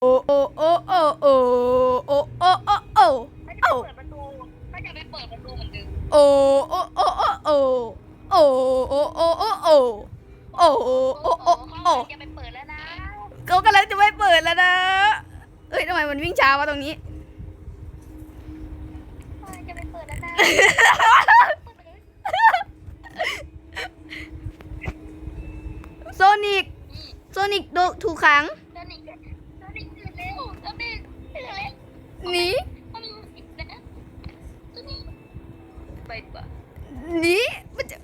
โอ้โอ้โอ้โอ้โอ้โอ้โอ้โอ้โอ้ถ้าจะไปเปิดประตูถ้าจะไปเปิดประตูเหมือนเดิมโอ้โอ้โอ้โอ้โอ้โอ้โอ้โอ้โอ้โอ้โอ้โอ้โอ้โอ้เขาโอ้จะไปเปิดแล้วนะเขากำลังจะไม่เปิดแล้วนะเอ้ยทำไมมันวิ่งช้าวะตรงนี้เขาจะไปเปิดแล้วนะโซนิกโซนิกโดนถูกขัง หนีเจ้าหนิงตื่นนะเจ้าหนิงไปดีกว่าหนีมันจะ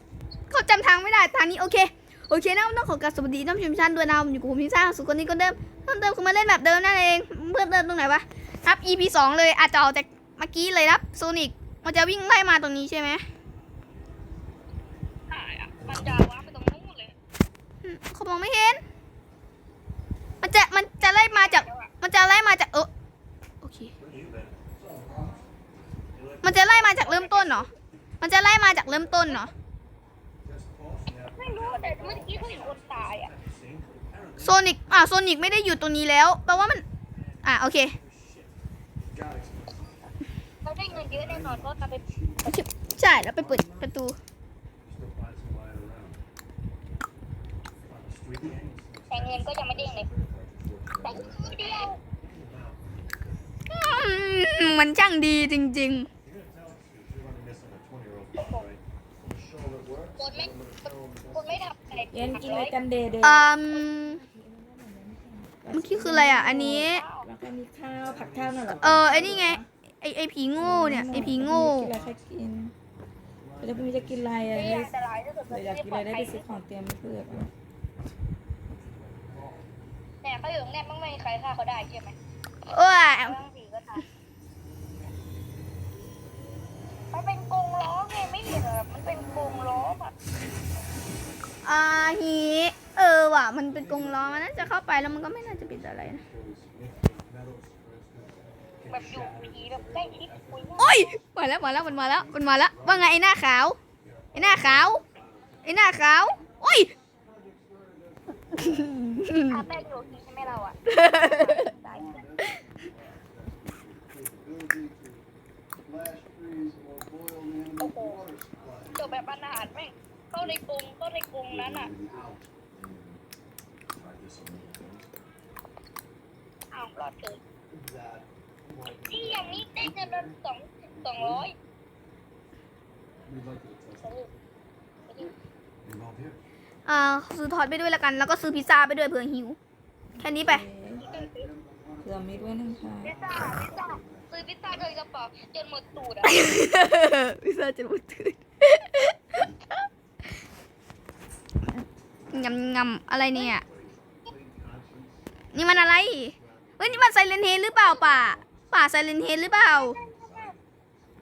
เขาจำทางไม่ได้ทางนี้โอเค โอเคนะต้องขอกราบสวัสดีท่านผู้ชมทุกท่านด้วยนะผมอยู่กับผมพิซซ่าสุดคนนี้ก็เดิมเพิ่มเติมคือมาเล่นแบบเดิมนั่นเองเพิ่มเติมตรงไหนวะครับ EP สองเลยอาจจะออกจากเมื่อกี้เลยครับโซนิกมันจะวิ่งไล่มาตรงนี้ใช่ไหมหายอะมันจะว้าไปตรงนู้นเลยอืมเขามองไม่เห็น มันจะมันจะไล่มาจาก มันจะไล่มาจากเออโอเค มันจะไล่มาจากเริ่มต้นเหรอ มันจะไล่มาจากเริ่มต้นเหรอ ไม่รู้แต่เมื่อกี้เขาเห็นคนตายอะโซนิกอ่าโซนิกไม่ได้อยู่ตรงนี้แล้ว แปลว่ามัน อ่าโอเคเขาได้เงินเยอะแน่นอนเพราะการไปใช่ แล้วไปเปิดประตู แต่เงินก็ยังไม่เด้งเลยแต่เดียวอืมมันช่างดีจริงคนไม่คนไม่ทำอะไร เย็นกินอะไรกันเดย์เดๆย์อืมเมื่อกี้คืออะไรอะ อันนี้ แล้วก็มีข้าวผัดข้าวน่ะเหรอเออไอ้นี่ไง ไอไอผีโง่เนี่ยไอผีโง่กินอะไรใครกินแล้วพี่มีจะกินอะไรอะไม่เดี๋อันตรายที่สุดยวอยากกินอะไรได้ไปซื้อของเตรียมไปเพื่อนแต่เขาอยู่ตรงเนี้ยไม่มีใครฆ่าเขาได้ใช่ไหมเอ้ย ฮีเออว่ะ มันเป็นกรงล้อมันน่าจะเข้าไปแล้วมันก็ไม่น่าจะปิดอะไรนะแบบอยู่ผีแบบใกล้ชิดคุยง่ายโอ้ยมาแล้วมาแล้วมันมาแล้วมันมาแล้วว่าไงไอ้หน้าขาวไอ้หน้าขาวไอ้หน้าขาวโอ้ยถ้าแป้งโยกีใช่ไหมเราอะตายโอ้โหจบแบบบรรณาดแม่ง เข้าในกรงเข้าในกรงนั้นอะอ้าวรอดเถอะที่อย่างนี้ได้เงินละสองสองร้อยอ่าซื้อทอดไปด้วยละกัน แล้วก็ซื้อพิซซ่าไปด้วยเผื่อหิว แค่นี้ไปเกลือมิดไว้หนึ่งค่ะพิซซ่าพิซซ่าซื้อพิซซ่าโดยกระเป๋าจนหมดตูดอะพิซซ่าจะหมดตื่น งำงำอะไรเนี่ย นี่มันอะไรเฮ้ยนี่มันไซเลนเฮดหรือเปล่าป่า ป่าไซเลนเฮดหรือเปล่า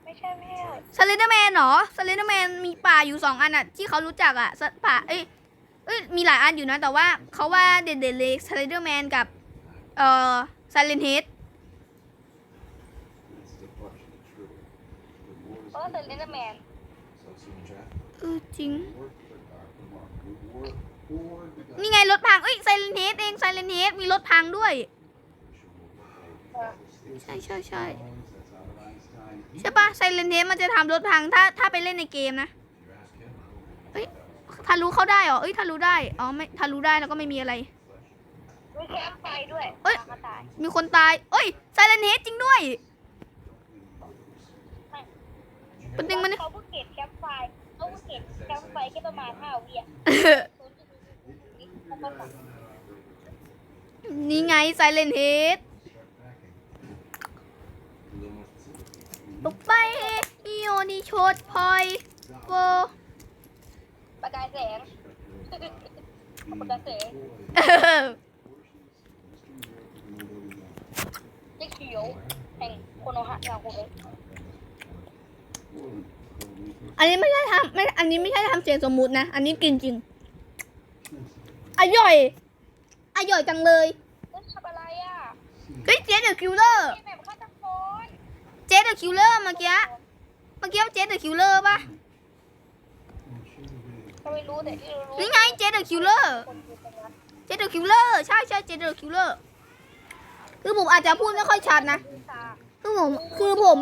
ไม่ใช่ไม่ใช่สเลนเดอร์แมนเหรอสเลนเดอร์แมนมีป่าอยู่สองอันอะที่เขารู้จักอะสป่าเอ้ยเอ้ยมีหลายอันอยู่นะแต่ว่าเขาว่าเด่นๆเลยสเลนเดอร์แมนกับเอ่อไซเลนเฮดเพราะว่าเซนเลนเดอร์แมนเออจริง นี่ไงรถพังเอ้ยไซเลนเฮดเองไซเลนเฮดมีรถพังด้วย ใช่ใช่ใช่ใช่ปะไซเลนเฮดมันจะทำรถพังถ้าถ้าไปเล่นในเกมนะเอ้ยทะลุเข้าได้เหรอเอ้ยทะลุได้อ๋อไม่ทะลุได้แล้วก็ไม่มีอะไรมีแคมป์ไฟด้วยเอ้ยตามมาตายมีคนตายเอ้ยไซเลนเฮดจริงด้วยเป็นจริงมันยเขาเพิ่งเก็บแคมป์ไฟเขาเพิ่งเก็บแคมป์ไฟแค่ประมาณห้าวิอะศู นย์จุดหนึ่งเขาก็สั่งนี่ไงไซเลนเฮดตกไปอีโอนิโชดพอยโกประกายแสงประกายแสงเจ๊เขียวแห่งโคโนฮะยาโคเนะอันนี้ไม่ใช่ทำไม่ อันนี้ไม่ใช่ทำเสียงสมมุตินะ อันนี้กินจริงอ ร่อยอร่อยจังเลยเฮ้ยทำอะไรอะเฮ้ยเจ๊เดอะคิวเลอร์เจ๊แบบฆาตกรเจ๊เดอะคิวเลอร์เมื่อกี้ เมื่อกี้เจ๊เดอะคิวเลอร์ปะก็ไม่รู้แต่ที่รู้นี่ไงเจ๊เดอะคิวเลอร์ คนอยู่ตรงนั้นเจ๊เดอะคิวเลอร์ใช่ใช่เจ๊เดอะคิวเลอร์คือผมอาจจะพูดไม่ค่อยชัดนะ ตาคือผมคือผม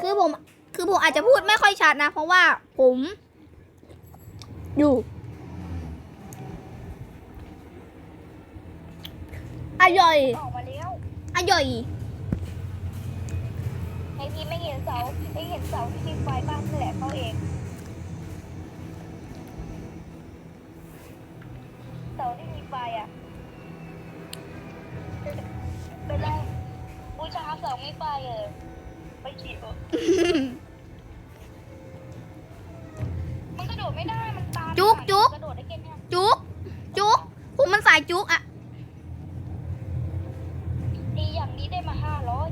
คือผม คือผมอาจจะพูดไม่ค่อยชัดนะ เพราะว่าผม อยู่ อร่อยออกมาแล้วอร่อยไอพี่ไม่เห็นเสาไม่เห็นเสาที่มีไฟบ้านนั่นแหละเขาเองเสาที่มีไฟอะเป็นไรบูชาเสาไม่ไฟเออไม่เกี่ยวมันกระโดดไม่ได้มันตาม จุกจุก กระโดดได้แค่เนี้ย จุกจุกผมมันสายจุกอะ ตีอย่างนี้ได้มาห้าร้อย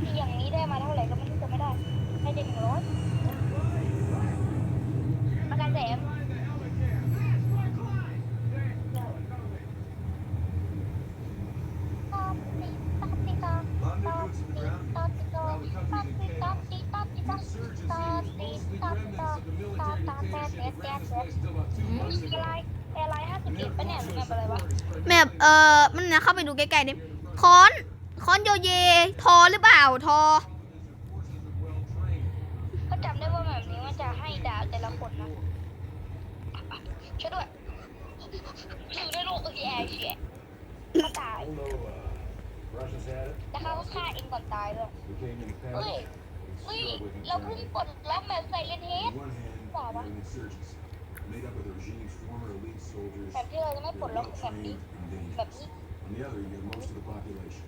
ตีอย่างนี้ได้มาเท่าไหร่ก็ไม่รู้จะไม่ได้ให้ได้หนึ่งร้อยประกันแสน อะไร อะไรห้าสิบเอ็ดปะเนี่ยหรือแบบอะไรวะแบบเออมันนะเข้าไปดูใกล้ๆดิค้อนค้อนโยเย ทอหรือเปล่าทอก็จำได้ว่าแบบนี้มันจะให้ดาวแต่ละคนนะช่วยด้วยอยู่ในโลกแย่เชียเขาตาย Russians had it. แล้วเขาก็ฆ่าเองก่อนตายเลย We came in เฮ้ย panic. เฮ้ยเราเพิ่งปลดล็อกแบบใส่เลนเฮด On one hand, Wow, we're wow. an insurgency made up of the regime's former elite soldiers. แบบที่เราจะไม่ปลด They're ล็อก well แบบนี้ trained and แบบ dangerous. นี้ On the other, you have most of the population.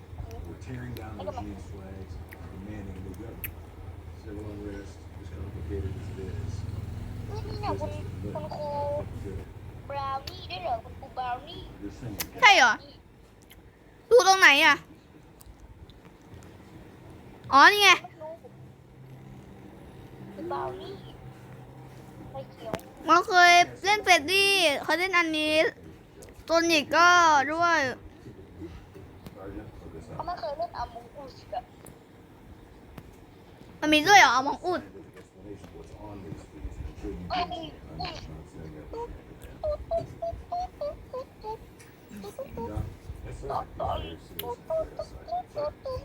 We're tearing down the Look at my- regime's flags and demanding a new government. Civil unrest, as complicated as it is, เฮ้ยนี่เนี่ยคุณคุณครู good. บราวนี่ด้วยเหรอคุณครูบราวนี่ You're saying ใช่เหรอ ดูตรงไหนอะอ๋อ นี่ไง ไม่รู้คุณบราวนี่ไม่ เกี่ยวเราเคยเล่นเฟดดี้เคยเล่นอันนี้โซนิกก็ด้วย Sergeant, look this เขา up. ไม่เคยเล่นอามูอุสอะมันมีด้วยเหรอเอามองอุด Scientific explanation of what's on these fleas, including เอ้ย I'm not saying that. Yeah. Yes, sir. Very serious affairs.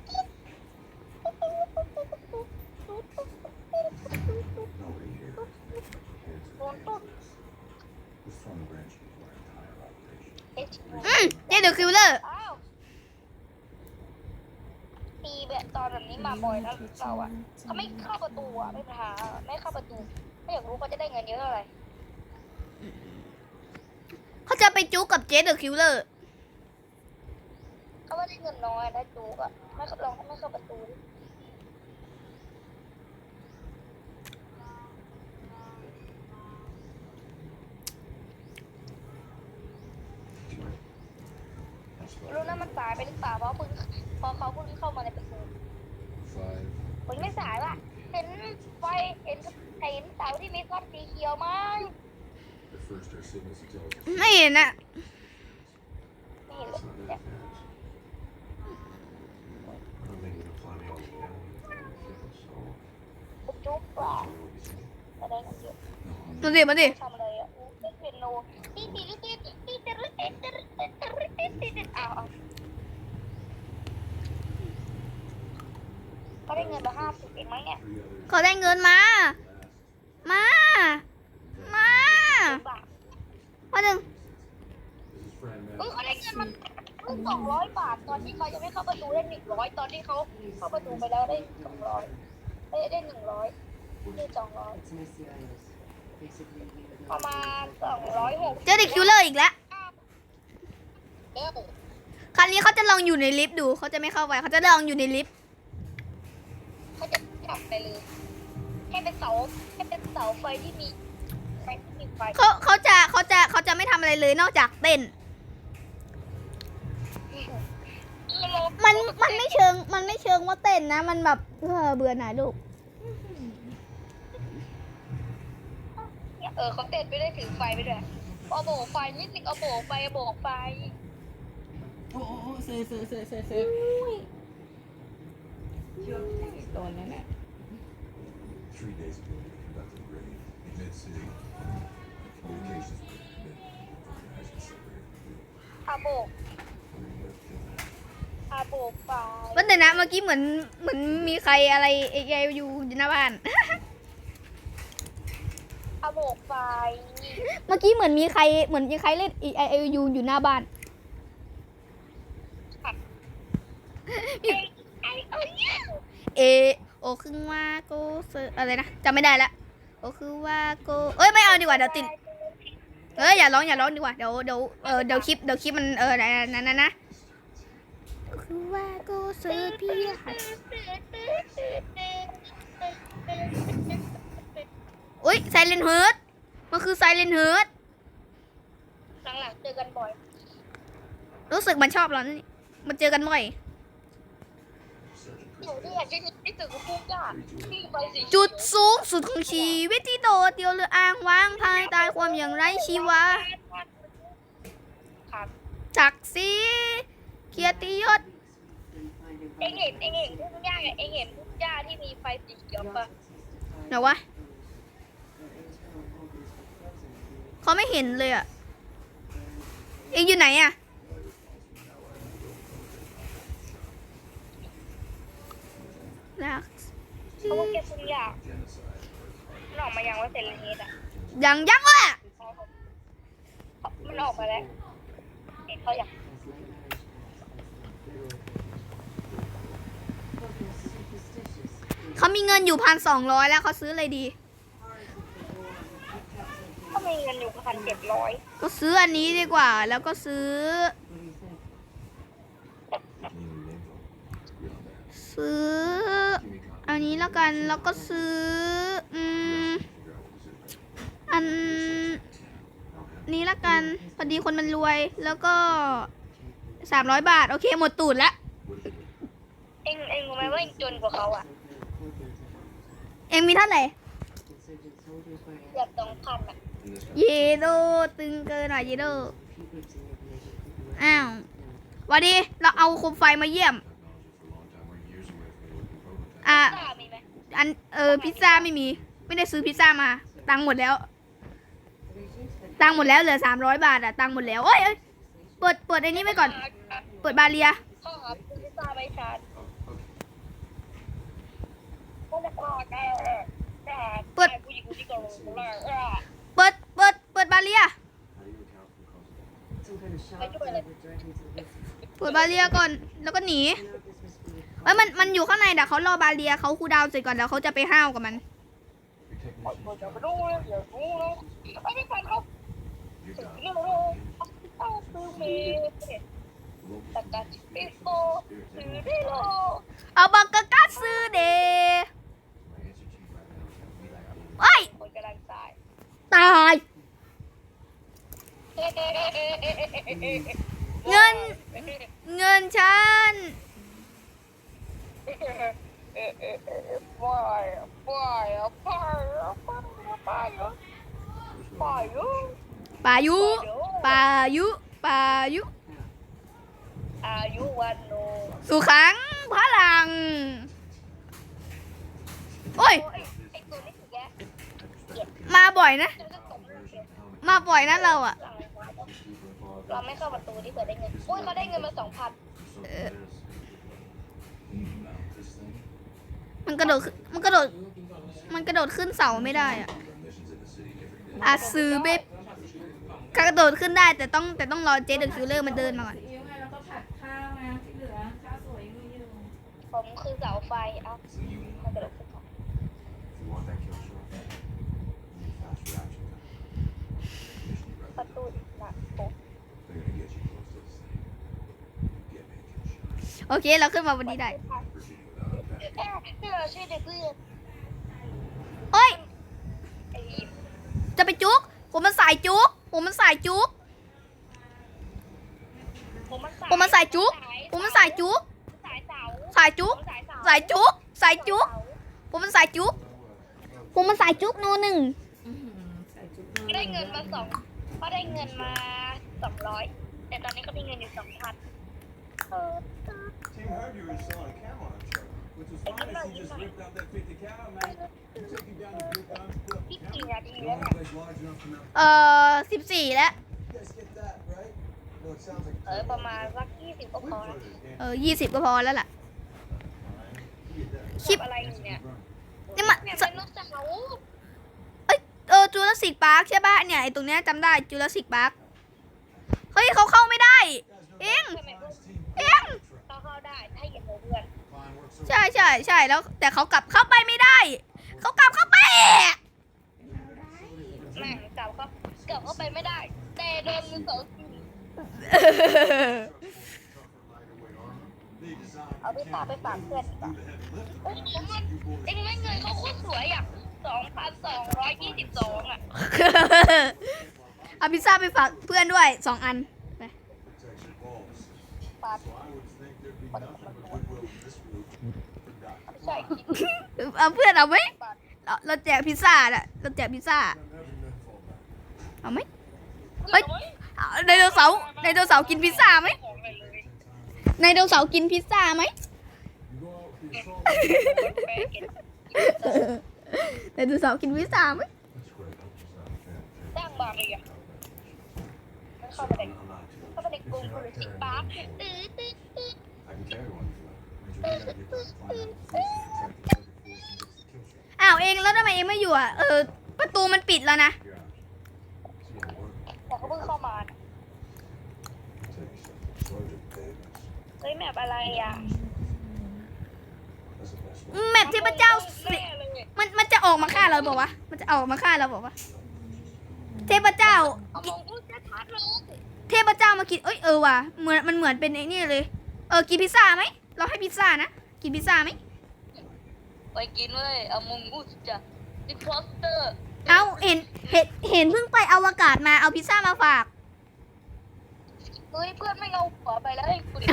Nobody here is cares about this. This phone branch is our entire operation. เอ๊ะอืมเนี่ยเดอะคิวเลอร์อ้าวตีแบบตอนแบบนี้มาบ่อยนะเราอะเขาไม่เข้าประตูอะไม่พาไม่เข้าประตูไม่อยากรู้เขาจะได้เงินเยอะเท่าไหร่เขาจะไปจุกกับเจเดอะคิวเลอร์เขาว่าได้เงินน้อยได้จูกอะไม่ลองเขาไม่เข้าประตูดิ That's ไม่ รู้นะมันสายไปหรือเปล่าเพราะเพิ่งพอเขาเพิ่งเข้ามาในประตู five. ผมไม่สายว่ะ เห็นไฟเห็นเห็นเสาที่มีก้อนสีเขียวไหม The first our signals intelligence. ไม่เห็นอะไม่เห็นเลย It's not เนี่ย that fast. I don't think we can fly me all the way down. So, ปุ๊บจุ๊บเปล่า what do you think? จะได้เงินเยอะ No, I'm มาดิมาดิทำอะไรอะเล่นเปียโนตีตีตีตีตีตีตีตีตี ตีตีอ้าก็ได้เงินมาห้าสิบเองมั้งเนี่ยเขาได้เงินมา มา มาบาทมาหนึ่งเออเขาได้เงินมันเพิ่งสองร้อยบาท ตอนที่เขายังไม่เข้าประตูได้หนึ่งร้อยตอนที่เขาเข้าประตูไปแล้วได้สองร้อยได้ได้หนึ่งร้อยได้สองร้อยประมาณสองร้อยหก เจเดอะคิวเลอร์อีกแล้ว ครั้นี้เขาจะลองอยู่ในลิฟต์ดูเขาจะไม่เข้าไปเขาจะลองอยู่ในลิฟต์เขาจะจับไปเลยให้เป็นเสาให้เป็นเสาไฟที่มีไฟที่มีไฟเขาเขาจะเขาจะเขาจะไม่ทำอะไรเลยนอกจากเต้น มันมันไม่เชิงมันไม่เชิงว่าเต้นนะ มันแบบเออเบื่อหน่ายลูกเออเขาเต้นไปได้ถือไฟไปด้วยเอาโบกไฟนิดนึงเอาโบกไฟเอาโบกไฟ โอ้โหเซฟเซฟเซฟเซฟเซฟโดนแน่ Three days ago, we conducted a raid in mid-city. Communications were mid- organized and separated. เอาโบก We lived in that. โบกไปวันแต่นะเมื่อกี้เหมือนเหมือนมีใครอะไรเอไออยู่อยู่หน้าบ้านอาโบกไป เมื่อกี้เหมือนมีใครเหมือนมีใครเล่น A I L U อยู่หน้าบ้าน ไอ้ไอ้ เอ้ยเอโอคือว่าโกเซอร์อะไรนะจำไม่ได้ละโอคือว่าโกเอ้ยไม่เอาดีกว่าเดี๋ยวติดเอ้ยอย่าร้องอย่าร้องดีกว่าเดี๋ยวเดี๋ยวเออเดี๋ยวคลิปเดี๋ยวคลิปมันเออนั่นนั่นนะโอคือว่าโกเซอร์พี่หัดอุ้ยไซเลนเฮิร์ตมันคือไซเลนเฮิร์ตหลังๆเจอกันบ่อย รู้สึกมันชอบเรานี่มันเจอกันบ่อย หนูที่อยากจะได้ถึงพูดยากที่ไปสิจุดสูงสุดของชีวิตที่โดดเดี่ยวหรืออ้างว้างภายใต้ความอย่างไร้ชีวาครับจักสีเกียรติยศเองเห็นเองเห็นทุ่งหญ้าเองเห็นทุ่งหญ้าที่มีไฟสีเขียวปะไหนวะเขาไม่เห็นเลยอะเองอยู่ไหนอะ รักเขาบอกแกทุ่งหญ้ามันออกมายังว่าเซเลนีดอะยังยังอะมันออกมาแล้วเห็นเขาอยากเขามีเงินอยู่พันสองร้อยแล้วเขาซื้ออะไรดีเขามีเงินอยู่พันเจ็ดร้อยก็ซื้ออันนี้ดีกว่า แล้วก็ซื้อ ซื้อ อันนี้แล้วกันแล้วก็ซื้ออืมอันนี้ละกันพอดีคนมันรวยแล้วก็สามร้อยบาท โอเค หมดตูดแล้วเองเองรู้ไหมว่าเองจนกว่าเขาอะ เองมีเท่าไหร่เกือบสองพันอะเยโดตึงเกินหน่อยเยโดอ้าวหวันดีเราเอาโคมไฟมาเยี่ยม อะซ่ามีไหมอันเออพิซซ่าไม่มี ไม่ได้ซื้อพิซซ่ามา ตังค์หมดแล้ว ตังค์หมดแล้วเหลือสามร้อยบาทอะตังค์หมดแล้วโอ้ยเอ้ยเปิดเปิดไอ้นี้ไว้ก่อน เปิดบาเรียข้อหาพิซซ่าไม่ชาร์จก็จะพอแน่แต่เปิดผู้หญิงคนที่กำลังเลยเปิดเปิดเปิดบาเรียเปิดบาเรียก่อนแล้วก็หนี เอ้ยมันมันอยู่ข้างในเดี๋ยวเขารอบาเรียเขาคูลดาวน์เสร็จก่อนแล้วเขาจะไปห้าวกับมันเดี๋ยวไปดูเลยเดี๋ยวดูเลยไอ้ที่ฟันเขาถึงเรื่องเลยต้องซื้อเมต่การปิโป้ซื้อได้หรอเอาบังกะกัสซื้อเดเอ้คนกำลังตายตายเงิน เงินฉัน Why? Why? Why? Why? Why? ปายุปายุปายุ อายุวันโนสุขังพลัง โอ้ย โอ้ยไอตัวนี้ถูกแกมาบ่อยนะจะจะตกมาบ่อยนะเราอะหลังเราไม่เข้าประตูที่เปิดได้เงินโอ้ยเขาได้เงินมาสองพัน มันกระโดดขึ้นมันกระโดด มันกระโดดขึ้นเสาไม่ได้อะอาซื้อเบบกระโดดขึ้นได้แต่ต้องแต่ต้องรอเจเดอะคิลเลอร์มาเดินมาก่อน ซีอิ๊วไงแล้วก็ผัดข้าวไงที่เหลือข้าวสวยยังมีอยู่ผมคือเสาไฟเอ้ามันกระโดดขึ้นมา If you want that kill shot, you need fast reaction time. Mission you ประตูหนักโอ้ They're gonna get you close to this thing. Get me a kill shot. โอเค เราขึ้นมาบนนี้ได้ Proceeding without a pass. เอ๊ะนี่เราช่วยเด็กเพื่อนเฮ้ย ไอ้จะไปจุกผมมันสายจุกผมมันสายจุกผมมันผมมันสายจุกผมมันสายจุกสายเสาสายจุกสายเสาสายจุกสายจุกผมมันสายจุกผมมันสายจุกโนหนึ่งอื้อหือใส่จุ๊บเขาได้เงินมาสองเขาได้เงินมาสองร้อยแต่ตอนนี้เขามีเงินอยู่สองพัน Team heard you were selling a camo on a truck, which was fine if you just ripped out that 50 cal, man. You took you down to Blue Diamond, put up พี่ a กี่ camera. นาที You แล้ว want เนี่ย a place large enough to mount. เอ่อสิบสี่แล้ว You guys get that, right? No, it sounds like เออ ประมาณสักยี่สิบก็พอนะ เออยี่สิบก็พอแล้วล่ะคลิปอะไรเนี่ยนี่มันเนี่ยเป็นนกเสาเอ้ยเออจูราสสิกพาร์คใช่ป่ะเนี่ยไอตรงเนี้ยจำได้จูราสสิกพาร์คเฮ้ยเขาเข้าไม่ได้เองใช่ไหมเพื่อนเองเขาเข้าได้ ถ้าอย่างเพื่อน Fine, works so ใช่ใช่ใช่แล้ว แต่เขากลับเข้าไปไม่ได้ เขากลับเข้าไป แม่งกลับเขากลับเข้าไปไม่ได้ แต่โดนมือเสากิน They designed เอาไปฝากไปฝากเพื่อนดีกว่า the heavy lifting. โอ้โหมันเองไม่เงินเขาโคตรสวยอะสองพันสองร้อยยี่สิบสองอะเอาพิซซ่าไปฝากเพื่อนด้วยสองอัน ไป Protects your balls. ฝาก So I would think there'd be nothing but goodwill in this group. Forgot. ไม่ใช่กิน เอาเพื่อนเอาไหมเราเราแจกพิซซ่าน่ะเราแจกพิซซ่า Never meant fall back. เอาไหมเฮ้ยเอาไดโนเสาร์ไดโนเสาร์กินพิซซ่าไหมของอะไรเลยไดโนเสาร์กินพิซซ่าไหม You go out with your assault. แม่เก็บไดโนเสาร์กินพิซซ่าไหม That's great. Hope it's not a fan. จ้างบาเลยอะมันเข้าไปใน I'm allowed to. เข้าไปในกรุงบริสิปาร์คตื้อตื้อตื้อ อ้าวเองแล้วทำไมเองไม่อยู่อะ เออ ประตูมันปิดแล้วนะ You're out. See you at work. แต่เขาเพิ่งเข้ามา Take yourself. Project Davis. เฮ้ยแมปอะไรอะ That's the best one. แมปเทพเจ้าสิแน่เลยมันมันจะออกมาฆ่าเราบอกว่าวะมันจะออกมาฆ่าเราบอกว่าวะเทพเจ้า เอามองพูดจะทัดเลยเทพเจ้ามากินเอ้ยเออว่ะเหมือนมันเหมือนเป็นไอ้นี่เลย เออกินพิซซ่าไหม เราให้พิซซ่านะ กินพิซซ่าไหมไปกินเว้ยเอามองพูดจะดิพอสเตอร์เอาเห็นเห็นเห็นเพิ่งไปอวกาศมาเอาพิซซ่ามาฝาก เฮ้ยเพื่อนไม่เอาหัวไปแล้วให้กูดิ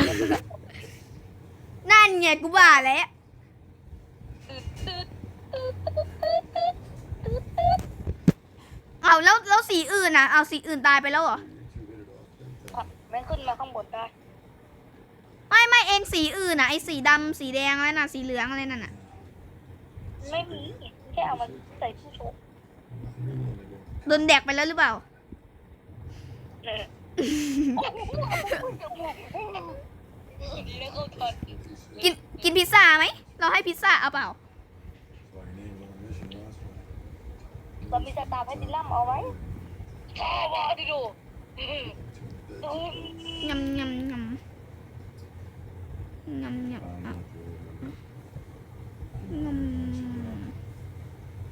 นั่นไงกูว่าแล้วตืดตืดตืดตืดตืดตืดตืดเอาแล้วแล้วสีอื่นนะเอาสีอื่นตายไปแล้วเหรออะแม่งขึ้นมาข้างบนได้ ไม่ไม่เองสีอื่นนะไอสีดำสีแดงอะไรน่ะสีเหลืองอะไรนั่นน่ะไม่มีแค่เอามาใส่ตู้โชว์โดนแดกไปแล้วหรือเปล่าเนี่ยดีนะเขาทันกินกินพิซซ่าไหมเราให้พิซซ่าเอาเปล่า That's why your name was on the mission last one. เรามีสตาร์ให้ดิลัมเอาไว้ชอบอะดิดู ยำยำยำ ยำยำ I'm อะ not good. ยำ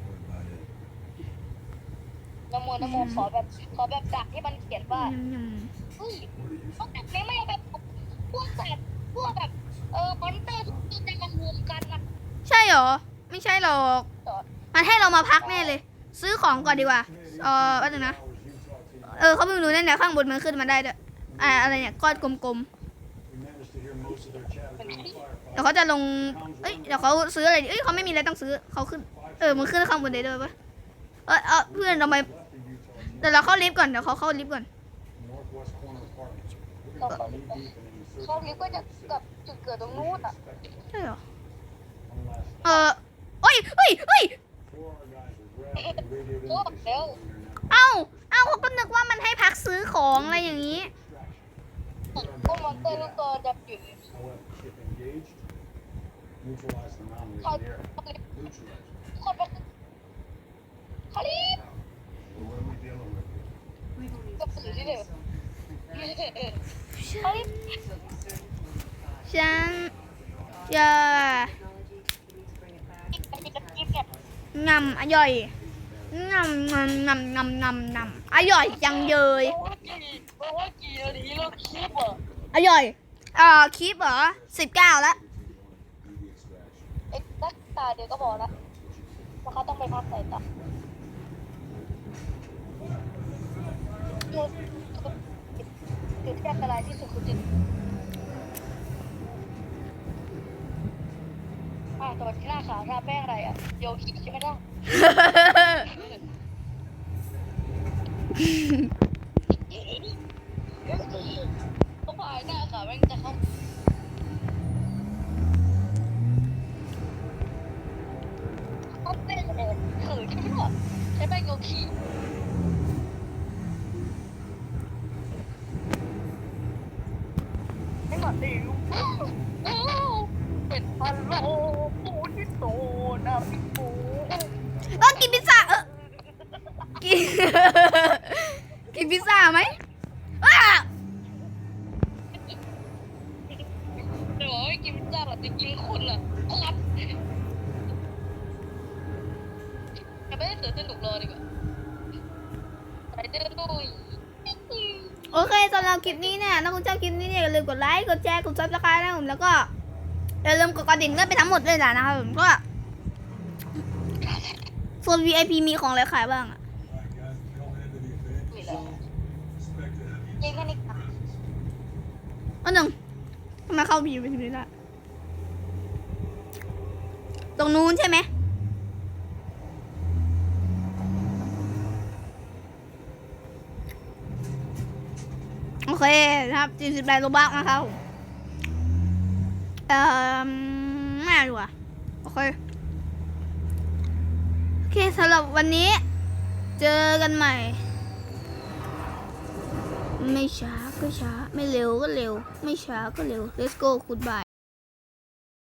What about it? นโมนโมขอแบบขอแบบดักที่มันเขียนว่ายำยเฮ้ยพวกแบบนี้ไม่เอาแบบพวกสัตว์พวกแบบเออมอนเตอร์ที่จะมารวมกันนะำใช่เหรอ ไม่ใช่หรอก มันให้เรามาพักแน่เลย ซื้อของก่อนดีกว่า เออว่าแต่นะ เออเขาเพิ่งรู้นั่นแหละข้างบนมันขึ้นมาได้ด้วยอ่าอะไรเนี่ยก้อนกลม We managed to hear most of their chatter during the ๆ firefight. เดี๋ยวเขาจะลง เอ้ย เดี๋ยวเขาซื้ออะไรดิเอ้ยเขาไม่มีอะไรต้องซื้อเขาขึ้น เออ มันขึ้นข้างบนได้ด้วยปะเออเออเพื่อนเราไป Left the Utah เดี๋ยวเราเข้าลิฟต์ก่อน เดี๋ยวเขาเข้าลิฟต์ก่อน northwest corner apartments. เราเข้าลิฟต์ Knee deep in any เข้าลิฟต์ก็จะกับจุดเกิดตรงนู้นอะใช่เหรอ One last เออเฮ้ยเฮ้ยเฮ้ย Four of our guys were grabbed and radioed in. Oh, They said no. we are now เอ้า เอ้าเขาก็นึกว่ามันให้พักซื้อของอะไรอย่างนี้ distraction. พวกมอนเตอร์ลูกตัวจะอยู่ However, ship engaged. Neutralize the anomaly เข้า in the air. เข้าลิฟต์ Neutralize. คนไปเข้าลิฟต์ Well, what are we dealing with? here? We believe Cấp it's xử lý đều. so. That เข้าลิฟต์ so we certainly will try. ฉันจะ Technology, we need to bring it back. ไอ้ที่กระทิบเนี่ยงำอร่อยงำงำ ตาเดียวก็บอกแล้วว่าเขาต้องไปพักไหนต่อจุดจุดที่อันตรายที่สุดคือจุดอ่าตัวที่หน้าขาวทาแป้งอะไรอะโยคิใช่ไหมล่ะเขาพายหน้าขาวแม่งจะเข้า ดิวเป็นพัโลปูที่โตนะพี่ปูต้องกินพิซซ่าเออกิน กินพิซซ่าไหม ถ้าคุณชอบคลิปนี้เนี่ยอย่าลืมกดไลค์ กดแชร์ กดซับสไครต์นะครับผม แล้วก็อย่าลืมกดกระดิ่งเลื่อนไปทั้งหมดเลยนะครับผมก็ส่วน VIP มีของอะไรขายบ้างอะมีแล้วยังแค่นี้ค่ะอันหนึ่งทำไมเข้า VIP ไม่ได้ตรงนู้นใช่ไหม เคนะครับ48โลบักนะครับเอ่อไม่ดีกว่าโอเคโอเคสำหรับวันนี้ เจอกันใหม่ ไม่ช้าก็ช้า ไม่เร็วก็เร็ว ไม่ช้าก็เร็ว let's go goodbye